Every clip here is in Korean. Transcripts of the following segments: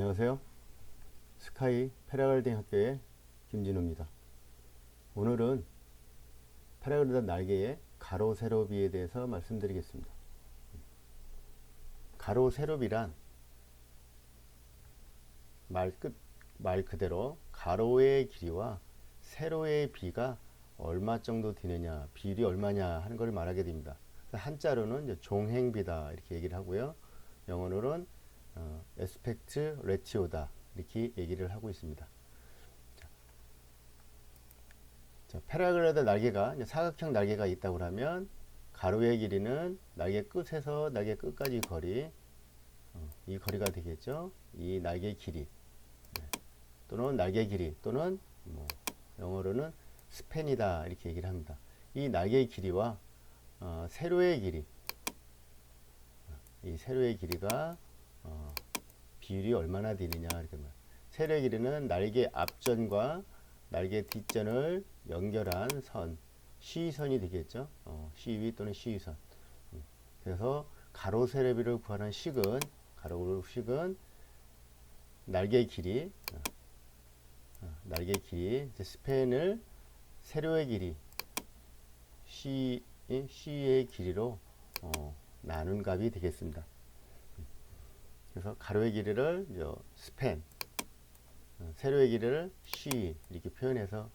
안녕하세요. 스카이 패라글딩 학교의 김진우입니다. 오늘은 패라글딩 날개의 가로 세로비에 대해서 말씀드리겠습니다. 가로 세로비란 말 끝, 말 그대로 가로의 길이와 세로의 비가 얼마 정도 되느냐, 비율이 얼마냐 하는 걸 말하게 됩니다. 한자로는 종행비다 이렇게 얘기를 하고요. 영어로는 어, 에스펙트 레티오다 이렇게 얘기를 하고 있습니다. 자, 자 패라글라이더 날개가 사각형 날개가 있다고 하면 가로의 길이는 날개 끝에서 날개 끝까지 거리 어, 이 거리가 되겠죠. 이 날개 길이 네. 또는 날개 길이 또는 뭐 영어로는 스팬이다 이렇게 얘기를 합니다. 이 날개의 길이와 어, 세로의 길이 이 세로의 길이가 어, 비율이 얼마나 되느냐 이렇게 말. 세로의 길이는 날개 앞전과 날개 뒷전을 연결한 선 시선이 되겠죠. 어, 시위 또는 시선. 음. 그래서 가로 세로비를 구하는 식은 가로 식은 날개 길이 어, 어, 날개 길이 스팬을 세로의 길이 시 C의 길이로 어, 나눈 값이 되겠습니다. 그래서 가로의 길이를 스팬, 어, 세로의 길이를 C 이렇게 표현해서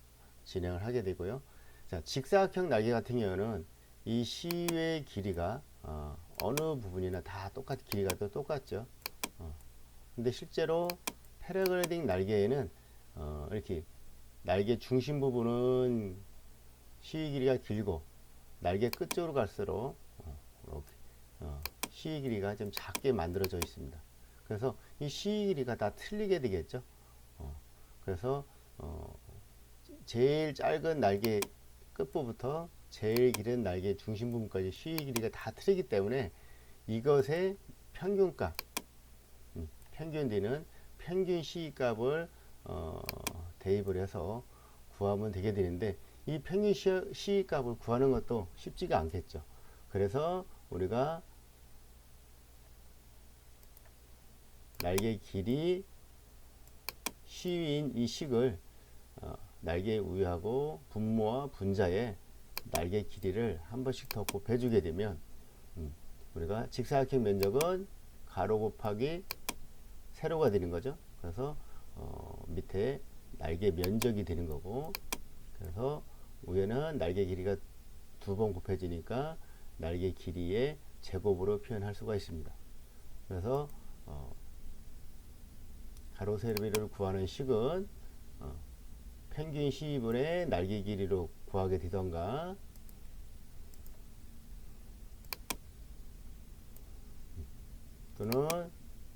진행을 하게 되고요. 자, 직사각형 날개 같은 경우는 이 C의 길이가 어, 느 부분이나 다 똑같 길이가 또 똑같죠. 어, 근데 실제로 패러글라이딩 날개에는 어, 이렇게 날개 중심 부분은 C 길이가 길고 날개 끝쪽으로 갈수록 어, 이렇게 어, C 길이가 좀 작게 만들어져 있습니다. 그래서 이 C 길이가 다 틀리게 되겠죠. 어, 그래서 어, 제일 짧은 날개 끝부부터 제일 길은 날개 중심 부분까지 C 길이가 다 틀리기 때문에 이것의 평균값, 음, 평균 C 값을 어, 대입을 해서 구하면 되게 되는데 이 평균 시 값을 구하는 것도 쉽지가 않겠죠. 그래서 우리가 날개 길이 시위인 이 식을 어, 날개 우유하고 분모와 분자에 날개 길이를 한 번씩 더 곱해주게 되면 음, 우리가 직사각형 면적은 가로 곱하기 세로가 되는 거죠. 그래서 어, 밑에 날개 면적이 되는 거고 그래서 위에는 날개 길이가 두 번 곱해지니까 날개 길이의 제곱으로 표현할 수가 있습니다. 그래서 어, 가로 세로비를 구하는 식은 어, 평균 시분의 날개 길이로 구하게 되던가 또는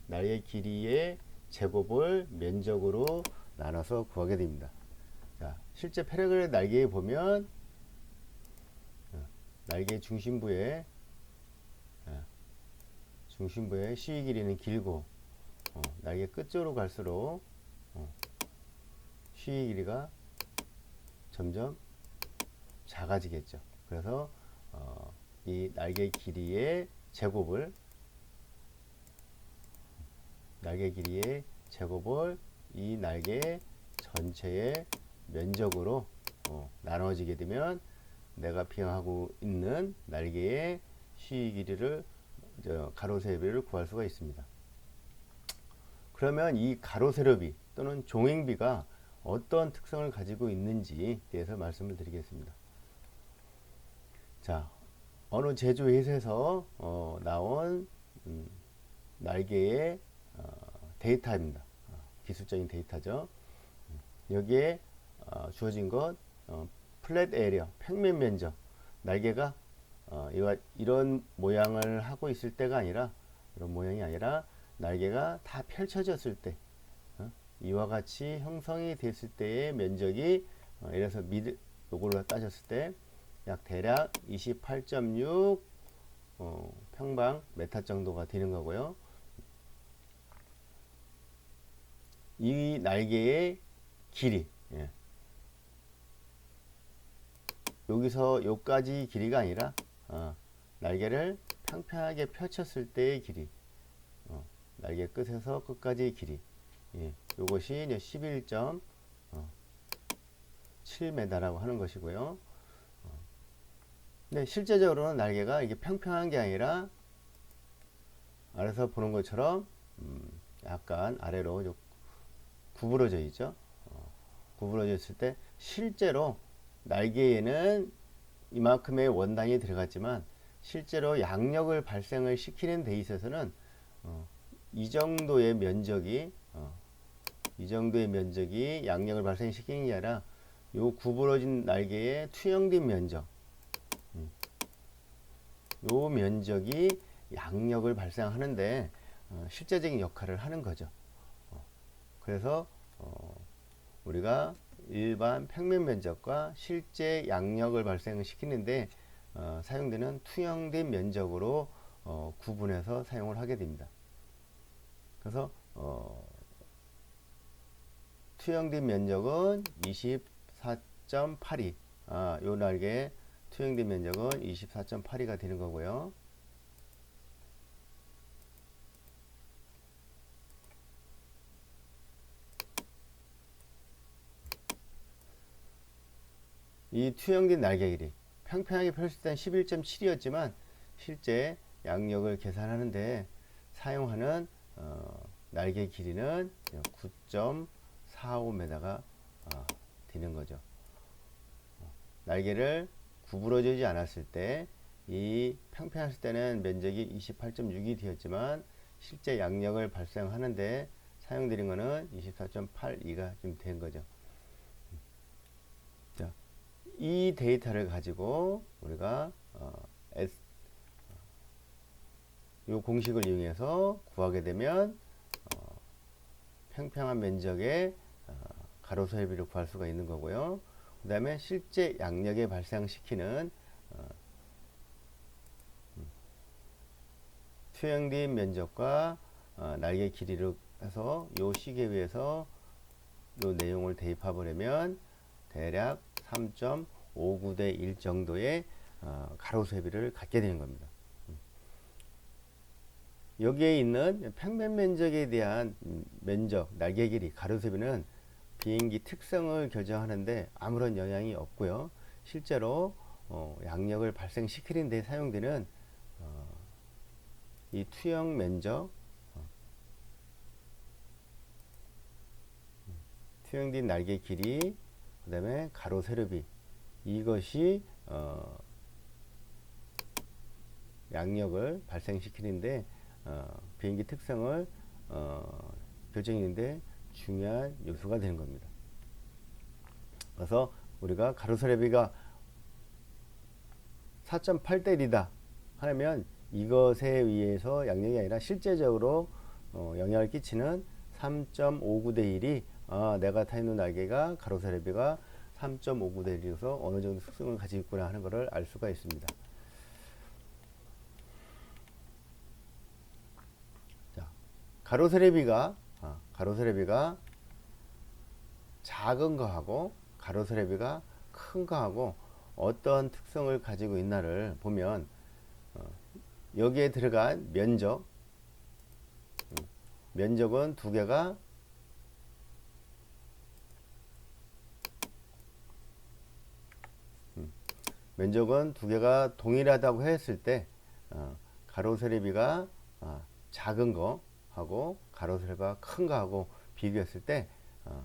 날개 길이의 제곱을 면적으로 나눠서 구하게 됩니다. 자, 실제 페레그의 날개에 보면 어, 날개 중심부에 어, 중심부에 시위 길이는 길고 어, 날개 끝쪽으로 갈수록 어, 시위 길이가 점점 작아지겠죠. 그래서 어, 이 날개 길이의 제곱을 날개 길이의 제곱을 이 날개 전체의 면적으로 어, 나눠지게 되면 내가 비행하고 있는 날개의 시위 길이를 가로 세로비를 구할 수가 있습니다. 그러면 이 가로 세로비 또는 종횡비가 어떤 특성을 가지고 있는지에 대해서 말씀을 드리겠습니다. 자, 어느 제조회사에서 어, 나온 음, 날개의 어, 데이터입니다. 어, 기술적인 데이터죠. 여기에 어, 주어진 것 어, 플랫 에리어 평면 면적 날개가 어, 이런 모양을 하고 있을 때가 아니라 이런 모양이 아니라 날개가 다 펼쳐졌을 때 어, 이와 같이 형성이 됐을 때의 면적이 어, 이래서 미드 요걸로 따졌을 때 약 대략 28.6 어, 평방 메타 정도가 되는 거고요. 이 날개의 길이 예. 여기서 여기까지 길이가 아니라 어, 날개를 평평하게 펼쳤을 때의 길이 어, 날개 끝에서 끝까지의 길이 예, 요것이 이제 11.7m라고 하는 것이고요. 어, 근데 실제적으로는 날개가 이게 평평한 게 아니라 아래서 보는 것처럼 음, 약간 아래로 좀 구부러져 있죠. 어, 구부러져 있을 때 실제로 날개에는 이만큼의 원단이 들어갔지만 실제로 양력을 발생을 시키는 데 있어서는 어, 이 정도의 면적이 어, 이 정도의 면적이 양력을 발생시키는 게 아니라 요 구부러진 날개의 투영된 면적 음, 요 면적이 양력을 발생하는데 어, 실제적인 역할을 하는 거죠. 어, 그래서 어, 우리가 일반 평면 면적과 실제 양력을 발생시키는데 어, 사용되는 투영된 면적으로 어, 구분해서 사용을 하게 됩니다. 그래서 어, 투영된 면적은 24.82. 아, 요 날개 투영된 면적은 24.82가 되는 거고요. 이 투영된 날개 길이 평평하게 펼칠 때는 11.7이었지만 실제 양력을 계산하는데 사용하는 어, 날개 길이는 9.45m가 어, 되는 거죠. 어, 날개를 구부러지지 않았을 때 이 평평했을 때는 면적이 28.6이 되었지만 실제 양력을 발생하는데 사용되는 것은 24.82가 좀 된 거죠. 자, 이 데이터를 가지고 우리가 어, S, 요 공식을 이용해서 구하게 되면 어, 평평한 면적의 어, 가로수 해비를 구할 수가 있는 거고요. 그 다음에 실제 양력에 발생시키는 어, 음, 투영된 면적과 어, 날개 길이를 해서 요 시계 위에서 요 내용을 대입해 보려면 대략 3.59대 1 정도의 어, 가로수 해비를 갖게 되는 겁니다. 여기에 있는 평면 면적에 대한 면적, 날개 길이, 가로수비는 비행기 특성을 결정하는데 아무런 영향이 없고요. 실제로 어, 양력을 발생시키는 데 사용되는 어, 이 투영 면적, 어, 투영된 날개 길이, 그 다음에 가로 세로비 이것이 어, 양력을 발생시키는데 어, 비행기 특성을 어, 결정하는데 중요한 요소가 되는 겁니다. 그래서 우리가 가로세레비가 4.8대 1이다 하면 이것에 의해서 양력이 아니라 실제적으로 어, 영향을 끼치는 3.59대 1이 아, 내가 타 있는 날개가 가로세레비가 3.59대 1이어서 어느 정도 특성을 가지고 있구나 하는 것을 알 수가 있습니다. 가로 세레비가 아, 가로 세레비가 작은 거하고 가로 세레비가 큰 거하고 어떤 특성을 가지고 있나를 보면 어, 여기에 들어간 면적 음, 면적은 두 개가 음, 면적은 두 개가 동일하다고 했을 때 어, 가로 세레비가 어, 작은 거 하고 가로세레비가 큰 거하고 비교했을 때 어,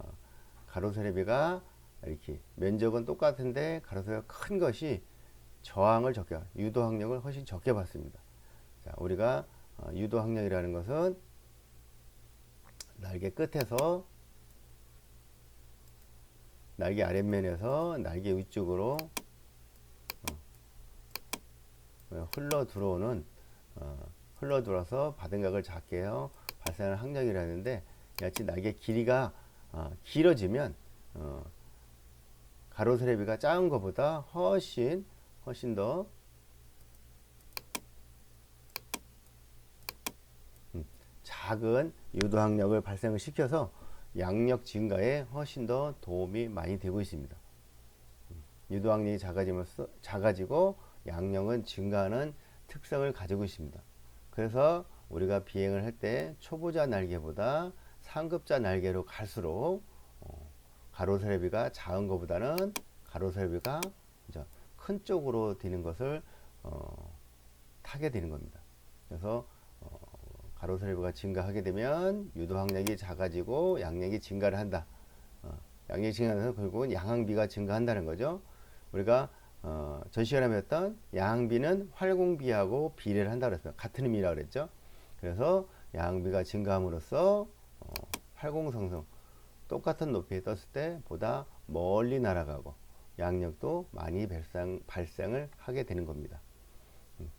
가로세레비가 이렇게 면적은 똑같은데 가로세레비가 큰 것이 저항을 적게 유도 항력을 훨씬 적게 받습니다. 자, 우리가 어, 유도 항력이라는 것은 날개 끝에서 날개 아랫면에서 날개 위쪽으로 어, 흘러 들어오는 어, 흘러 들어서 받은 각을 작게 해요. 발생하는 항력이라는데 야채 날개 길이가 어, 길어지면 어, 가로세레비가 작은 것보다 훨씬 훨씬 더 음, 작은 유도항력을 발생을 시켜서 양력 증가에 훨씬 더 도움이 많이 되고 있습니다. 음, 유도항력이 작아지면서 작아지고 양력은 증가하는 특성을 가지고 있습니다. 그래서 우리가 비행을 할 때 초보자 날개보다 상급자 날개로 갈수록 어, 가로세레비가 작은 것보다는 가로세레비가 이제 큰 쪽으로 되는 것을 어, 타게 되는 겁니다. 그래서 어, 가로세레비가 증가하게 되면 유도 항력이 작아지고 양력이 증가를 한다. 어, 양력이 증가해서 결국은 양항비가 증가한다는 거죠. 우리가 어, 전 시간에 배웠던 양항비는 활공비하고 비례를 한다고 그랬어요. 같은 의미라고 그랬죠. 그래서 양항비가 증가함으로써 어, 활공성성 똑같은 높이에 떴을 때 보다 멀리 날아가고 양력도 많이 발생, 발생을 하게 되는 겁니다. 음.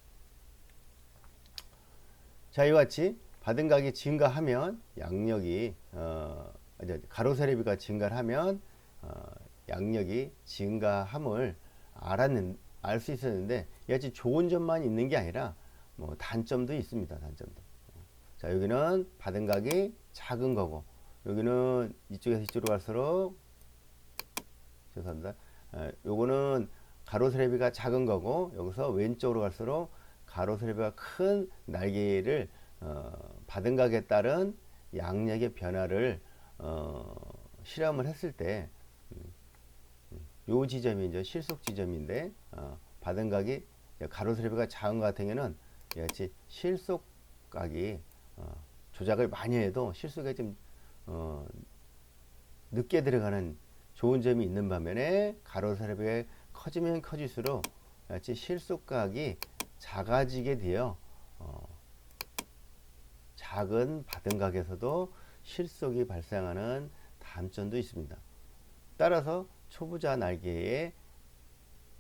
자, 이와 같이 받은 가격이 증가하면 양력이 어, 이제 가로세레비가 증가를 하면 어, 양력이 증가함을 알았는 알 수 있었는데 이와 같이 좋은 점만 있는 게 아니라 뭐 단점도 있습니다. 단점도. 자, 여기는 받은 가격이 작은 거고 여기는 이쪽에서 이쪽으로 갈수록 죄송합니다. 에, 요거는 가로 세레비가 작은 거고 여기서 왼쪽으로 갈수록 가로 세레비가 큰 날개를 어, 받은 각에 따른 양력의 변화를 어, 실험을 했을 때, 음, 음, 요 지점이 이제 실속 지점인데, 어, 받은 각이 가로 세레비가 작은 것 같은 경우는 이같이 실속 각이 어, 조작을 많이 해도 실속이 좀 어, 늦게 들어가는 좋은 점이 있는 반면에 가로세레비가 커지면 커질수록 이같이 실속각이 작아지게 되어 어, 작은 받은 각에서도 실속이 발생하는 단점도 있습니다. 따라서 초보자 날개에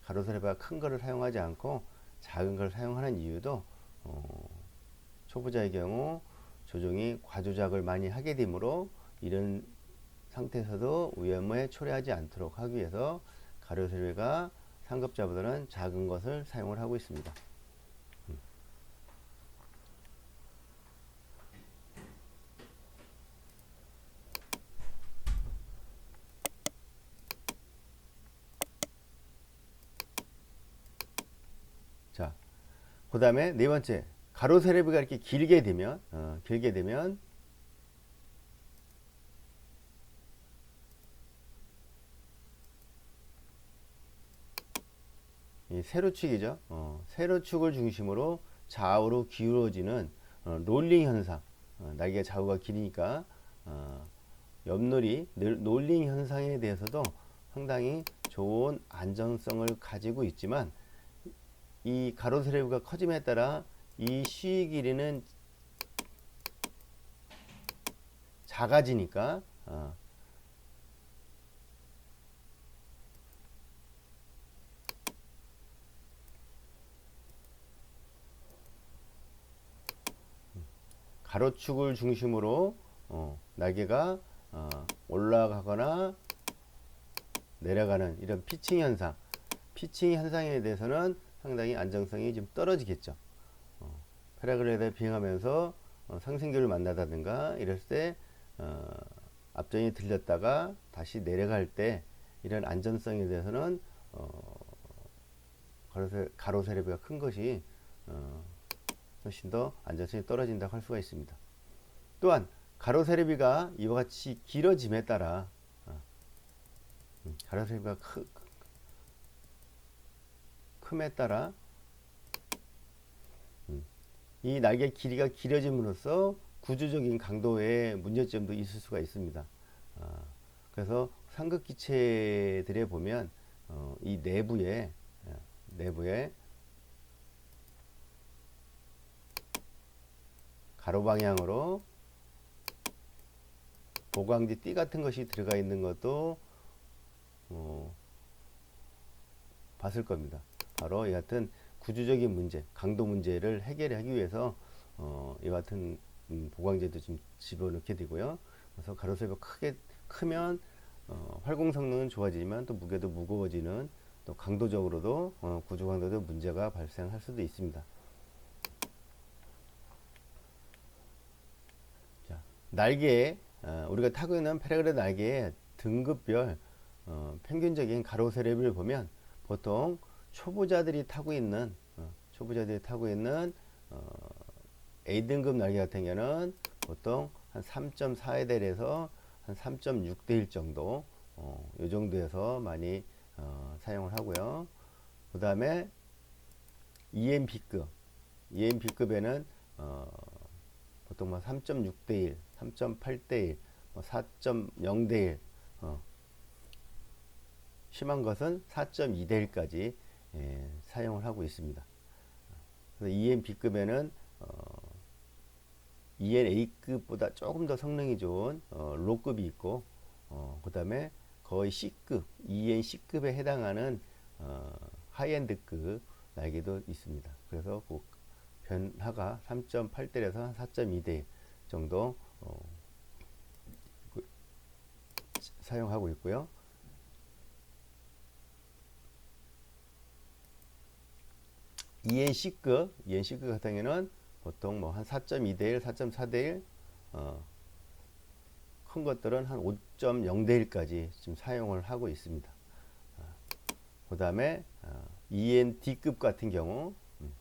가로세레비가 큰 거를 사용하지 않고 작은 걸 사용하는 이유도 어, 초보자의 경우 조종이 과조작을 많이 하게 되므로 이런 상태에서도 위험에 초래하지 않도록 하기 위해서 가로세레비가 상급자보다는 작은 것을 사용을 하고 있습니다. 자, 그 다음에 네 번째 가로 세레비가 이렇게 길게 되면 어, 길게 되면 이 세로축이죠. 어, 세로축을 중심으로 좌우로 기울어지는 어, 롤링 현상. 어, 날개 좌우가 길으니까 어, 옆놀이 늘- 롤링 현상에 대해서도 상당히 좋은 안정성을 가지고 있지만 이 가로 세레비가 커짐에 따라 이 시의 길이는 작아지니까 어, 가로축을 중심으로 어, 날개가 어, 올라가거나 내려가는 이런 피칭 현상, 피칭 현상에 대해서는 상당히 안정성이 좀 떨어지겠죠. 어, 패러글라이더 비행하면서 어, 상승교를 만나다든가 이랬을 때 어, 앞전이 들렸다가 다시 내려갈 때 이런 안전성에 대해서는 어, 가로세, 가로세레비가 큰 것이 어, 훨씬 더 안전성이 떨어진다고 할 수가 있습니다. 또한 가로세레비가 이와 같이 길어짐에 따라 어, 음, 가로세레비가 크, 큼에 따라 음, 이 날개 길이가 길어짐으로써 구조적인 강도의 문제점도 있을 수가 있습니다. 아, 그래서 상급 기체들에 보면 어, 이 내부에 예, 내부에 가로 방향으로 보강지 띠 같은 것이 들어가 있는 것도 어, 봤을 겁니다. 바로 이 같은 구조적인 문제, 강도 문제를 해결하기 위해서 어, 이 같은 음, 보강제도 좀 집어넣게 되고요. 그래서 가로세가 크게 크면 어, 활공 성능은 좋아지지만 또 무게도 무거워지는 또 강도적으로도 어, 구조 강도도 문제가 발생할 수도 있습니다. 자, 날개에 어, 우리가 타고 있는 패러그레 날개의 등급별 어, 평균적인 가로 세레비를 보면 보통 초보자들이 타고 있는 어, 초보자들이 타고 있는 어, A 등급 날개 같은 경우는 보통 한 3.4에 대해서 한 3.6대 1 정도 어, 요 정도에서 많이 어, 사용을 하고요. 그 다음에 EMB급 EMB급에는 어, 보통 뭐 3.6대 1, 3.8대 1, 뭐 4.0대 1 어, 심한 것은 4.2대 1까지 예, 사용을 하고 있습니다. 그래서 EMB급에는 어, ENA급보다 조금 더 성능이 좋은 어, 로급이 있고 어, 그 다음에 거의 C급, ENC급에 해당하는 어, 하이엔드급 날개도 있습니다. 그래서 그 변화가 3.8대에서 4.2대 정도 어, 그, 사용하고 있고요. ENC급, ENC급 같은 경우는 보통 뭐 한 4.2 대 1, 4.4 대 1, 어, 큰 것들은 한 5.0 대 1까지 지금 사용을 하고 있습니다. 어, 그 다음에 어, END급 같은 경우, 음,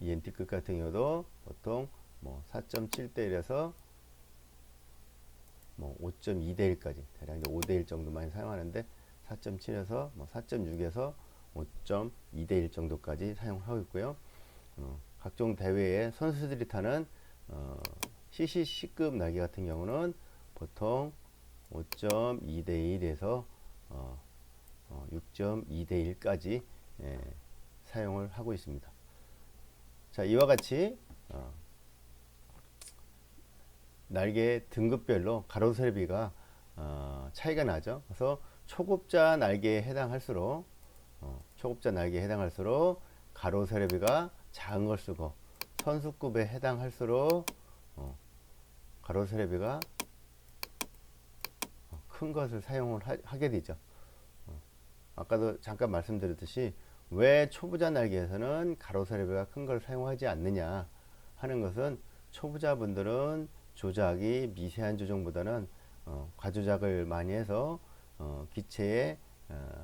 END급 같은 경우도 보통 뭐 4.7 대 1에서 뭐 5.2 대 1까지 대략 이제 5대 1 정도만 사용하는데 4.7에서 뭐 4.6에서 5.2대 1 정도까지 사용하고 있고요. 어, 각종 대회에 선수들이 타는 어, CCC급 날개 같은 경우는 보통 5.2대 1에서 어, 어, 6.2대 1까지 예, 사용을 하고 있습니다. 자, 이와 같이 어, 날개 등급별로 가로세비가 어, 차이가 나죠. 그래서 초급자 날개에 해당할수록 어, 초급자 날개에 해당할수록 가로 세레비가 작은 걸 쓰고 선수급에 해당할수록 어, 가로 세레비가 어, 큰 것을 사용을 하, 게 되죠. 어, 아까도 잠깐 말씀드렸듯이 왜 초보자 날개에서는 가로 세레비가 큰 걸 사용하지 않느냐 하는 것은 초보자분들은 조작이 미세한 조정보다는 어, 과조작을 많이 해서 어, 기체의 어,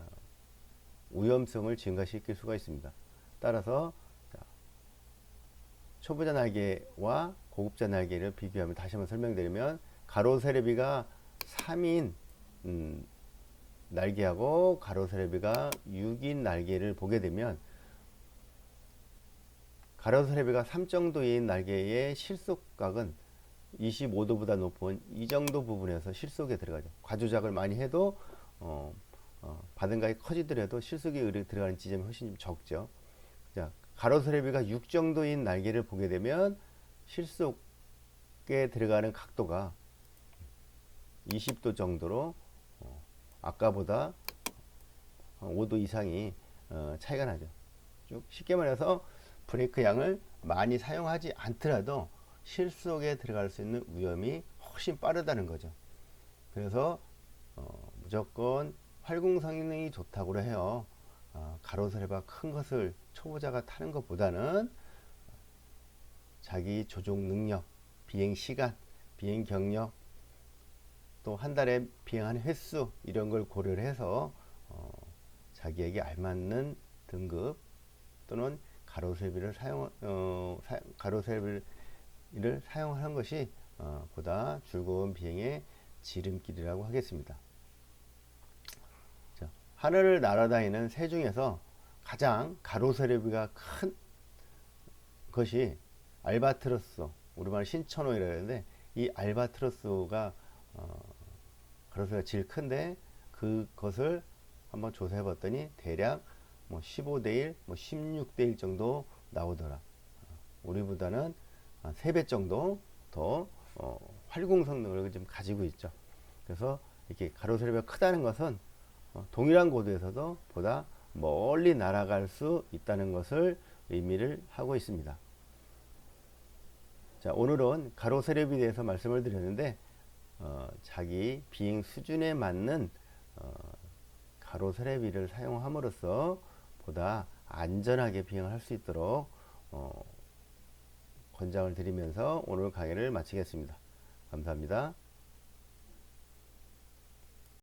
위험성을 증가시킬 수가 있습니다. 따라서 자, 초보자 날개와 고급자 날개를 비교하면 다시 한번 설명드리면 가로 세레비가 3인 음, 날개하고 가로 세레비가 6인 날개를 보게 되면 가로 세레비가 3 정도인 날개의 실속각은 25도보다 높은 이 정도 부분에서 실속에 들어가죠. 과조작을 많이 해도 어, 어, 받은 가액이 커지더라도 실속이 들어가는 지점이 훨씬 좀 적죠. 자, 가로세레비가 6 정도인 날개를 보게 되면 실속에 들어가는 각도가 20도 정도로 어, 아까보다 5도 이상이 어, 차이가 나죠. 쭉 쉽게 말해서 브레이크 양을 많이 사용하지 않더라도 실속에 들어갈 수 있는 위험이 훨씬 빠르다는 거죠. 그래서 어, 무조건 활공 성능이 좋다고 해요. 어, 가로세레가 큰 것을 초보자가 타는 것보다는 자기 조종 능력, 비행 시간, 비행 경력, 또 한 달에 비행하는 횟수 이런 걸 고려를 해서 어, 자기에게 알맞는 등급 또는 가로세비를 사용 어, 사, 가로세비를 사용하는 것이 어, 보다 즐거운 비행의 지름길이라고 하겠습니다. 자, 하늘을 날아다니는 새 중에서 가장 가로세레비가 큰 것이 알바트로스 우리말 신천호이라 하는데 이 알바트로스가 어, 가로세가 제일 큰데 그것을 한번 조사해 봤더니 대략 뭐 15대 1, 뭐 16대 1 정도 나오더라. 우리보다는 3배 정도 더 어, 활공 성능을 좀 가지고 있죠. 그래서 이렇게 가로세레비가 크다는 것은 어, 동일한 고도에서도 보다 멀리 날아갈 수 있다는 것을 의미를 하고 있습니다. 자, 오늘은 가로 세력에 대해서 말씀을 드렸는데 어, 자기 비행 수준에 맞는 어, 가로 세레비를 사용함으로써 보다 안전하게 비행을 할 수 있도록 어, 권장을 드리면서 오늘 강의를 마치겠습니다. 감사합니다.